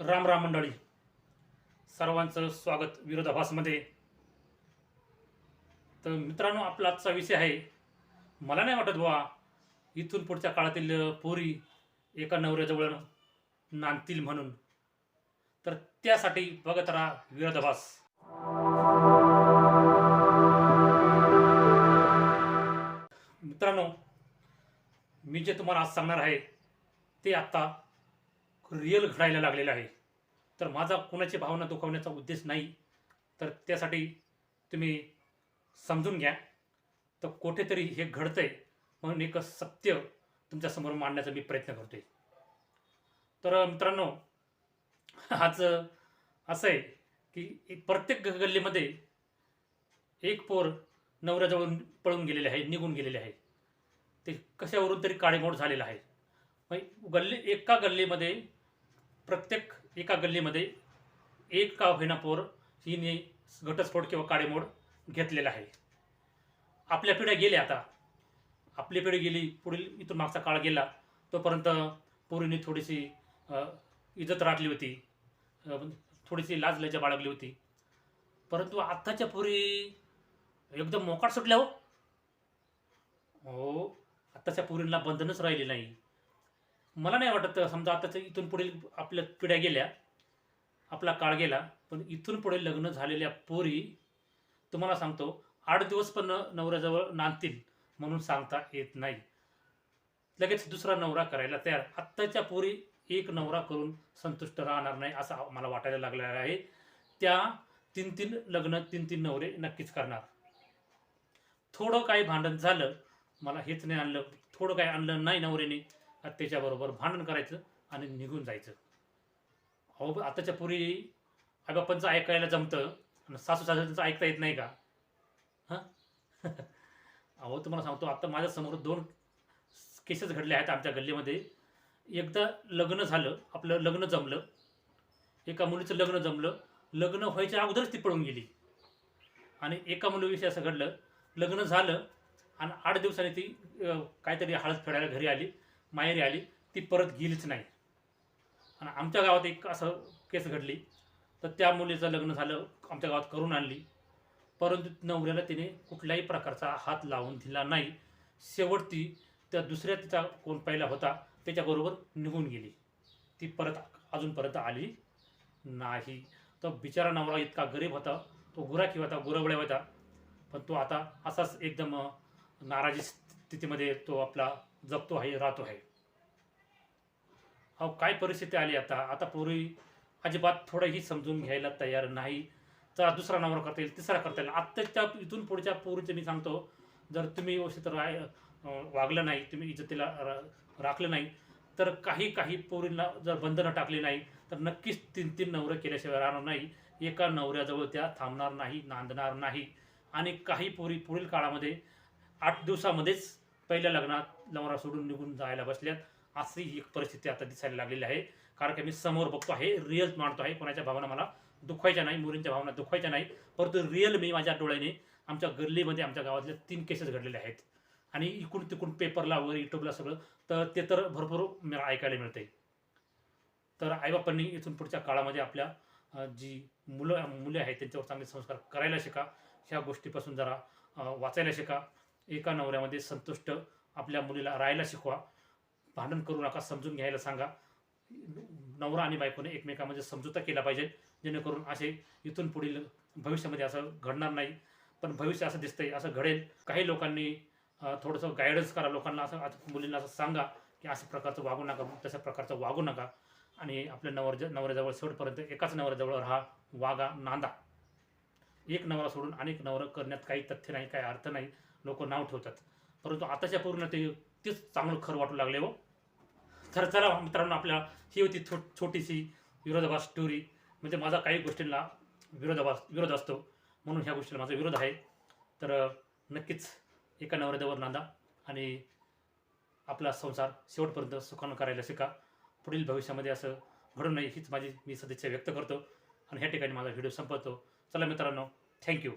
राम राम मंडळी. सर्वांचं स्वागत विरोधाभासमध्ये. तर मित्रांनो आपला आजचा विषय आहे मला नाही वाटत बुवा इथून पुढच्या काळातील पोरी एका नवऱ्याजवळ नांदतील म्हणून. तर त्यासाठी बघत राहा विरोधाभास. मित्रांनो मी जे तुम्हाला आज सांगणार आहे ते आत्ता रिअल घडायला लागलेलं आहे. तर माझा कोणाची भावना दुखवण्याचा उद्देश नाही. तर त्यासाठी तुम्ही समजून घ्या. तर कुठेतरी हे घडतं आहे म्हणून एक सत्य तुमच्यासमोर मांडण्याचा मी प्रयत्न करतोय. तर मित्रांनो आज असं आहे की प्रत्येक गल्लीमध्ये एक पोर नवऱ्याजवळ पळून गेलेले आहे निघून गेलेले आहे. ते कशावरून तरी काळेमोड झालेलं आहे. मग गल्ली एका गल्लीमध्ये प्रत्येक एका गल्लीमध्ये एक का होईना पोर हिने घटस्फोट किंवा काडेमोड घेतलेला आहे. आपल्या पिढ्या गेल्या आता. आपली पिढी गेली पुढील इथून मागचा काळ गेला तोपर्यंत पोरीने थोडीशी इज्जत राखली होती. थोडीशी लाज लज्जा बाळगली होती. परंतु आत्ताच्या पोरी एकदम मोकाट सुटल्या हो. हो आत्ताच्या पोरींना बंधनच राहिले नाही. मला नाही वाटत समजा आताच्या इथून पुढील आपल्या पिढ्या गेल्या आपला काळ गेला पण इथून पुढे लग्न झालेल्या पोरी तुम्हाला सांगतो आठ दिवस पण नवऱ्याजवळ नांदतील म्हणून सांगता येत नाही. लगेच दुसरा नवरा करायला तयार. आत्ताच्या पोरी एक नवरा करून संतुष्ट राहणार नाही असं मला वाटायला लागलेलं आहे. त्या तीन तीन लग्न तीन तीन नवरे नक्कीच करणार. थोडं काही भांडण झालं मला हेच नाही आणलं. थोडं काही आणलं नाही नवऱ्याने. त्याच्याबरोबर भांडण करायचं आणि निघून जायचं. अहो आताच्या पुरी आईबापांचं ऐकायला जमतं आणि सासू सासऱ्यांचं ऐकता येत नाही का? हां? अहो तुम्हाला सांगतो आता माझ्यासमोर दोन केसेस घडले आहेत आमच्या गल्लीमध्ये. एकदा लग्न झालं आपलं लग्न जमलं. एका मुलीचं लग्न जमलं. लग्न व्हायच्या अगोदरच ती पळून गेली. आणि एका मुलीविषयी असं घडलं लग्न झालं आणि आठ दिवसांनी ती काहीतरी हळद फेडायला घरी आली. माहेरी आली ती परत गेलीच नाही. आणि आमच्या गावात एक असं केस घडली. तर त्या मुलीचं लग्न झालं आमच्या गावात करून आणली. परंतु नवऱ्याला तिने कुठल्याही प्रकारचा हात लावून दिला नाही. शेवट ती त्या दुसऱ्या तिचा कोण पहिला होता त्याच्याबरोबर निघून गेली. ती परत अजूनपर्यंत आली नाही. तर बिचारा नवरा इतका गरीब होता तो गुराखी होता गुरवळ्या होता. पण तो आता असाच एकदम नाराजी स्थितीमध्ये तो आपला जगतो आहे राहतो आहे. अहो काय परिस्थिती आली आता? आता पूर्वी अजिबात थोडंही समजून घ्यायला तयार नाही. तर दुसरा नंबर करता येईल तिसरा करता येईल. आत्ताच्या इथून पुढच्या पोरीचं मी सांगतो जर तुम्ही व्यवस्थित राय वागलं नाही तुम्ही इज्जतीला रा- राखलं नाही तर काही काही पोरींना जर बंधनं टाकली नाही तर नक्कीच तीन तीन नवरं केल्याशिवाय राहणार नाही. एका नवऱ्याजवळ त्या थांबणार नाही नांदणार नाही. आणि काही पोरी पुढील काळामध्ये आठ दिवसामध्येच पहिल्या लग्नात नवरा सोडून निघून जायला बसल्यात. अशी एक परिस्थिती आता दिसायला लागलेली आहे. कारण की मी समोर बघतो आहे रिअल मांडतो आहे. कोणाच्या भावना मला दुखवायच्या नाही मुलींच्या भावना दुखवायच्या नाही. परंतु रिअल मी माझ्या डोळ्याने आमच्या गल्लीमध्ये आमच्या गावातल्या तीन केसेस घडलेले आहेत. आणि इकडून तिकडून पेपरला वगैरे युट्यूबला सगळं तर ते तर भरपूर मला ऐकायला मिळते तर आईबापांनी इथून पुढच्या काळामध्ये आपल्या जी मुलं मुले आहेत त्यांच्यावर चांगले संस्कार करायला शिका. ह्या गोष्टीपासून जरा वाचायला शिका. एका नवऱ्यामध्ये संतुष्ट आपल्या मुलीला राहायला शिकवा. भांडण करू नका समजून घ्यायला सांगा. नवरा आणि बायकोने एकमेकामध्ये समजूता केला पाहिजे जेणेकरून असे इथून पुढील भविष्यामध्ये असं घडणार नाही. पण भविष्य असं दिसतंय असं घडेल. काही लोकांनी थोडंसं गायडन्स करा. लोकांना असं मुलींना असं सांगा की असं प्रकारचं वागू नका तशा प्रकारचं वागू नका. आणि आपल्या नवर नवऱ्याजवळ शेवटपर्यंत एकाच नवऱ्याजवळ राहा वागा नांदा. एक नवरा सोडून अनेक नवरं करण्यात काही तथ्य नाही काही अर्थ नाही. लोक नाव ठेवतात. परंतु आताच्या पूर्ण ते तेच चांगलं खरं वाटू लागले हो. तर चला मित्रांनो आपल्या ही होती छो छोटीशी विरोधाभास स्टोरी म्हणजे माझा काही गोष्टींना विरोधाभास विरोध असतो. म्हणून ह्या गोष्टीला माझा विरोध आहे. तर नक्कीच एका नवऱ्याजवळ नांदा आणि आपला संसार शेवटपर्यंत सुखानं करायला शिका. पुढील भविष्यामध्ये असं घडू नये हीच माझी मी सदिच्छा व्यक्त करतो. आणि ह्या ठिकाणी माझा व्हिडिओ संपवतो. चला मित्रांनो थँक्यू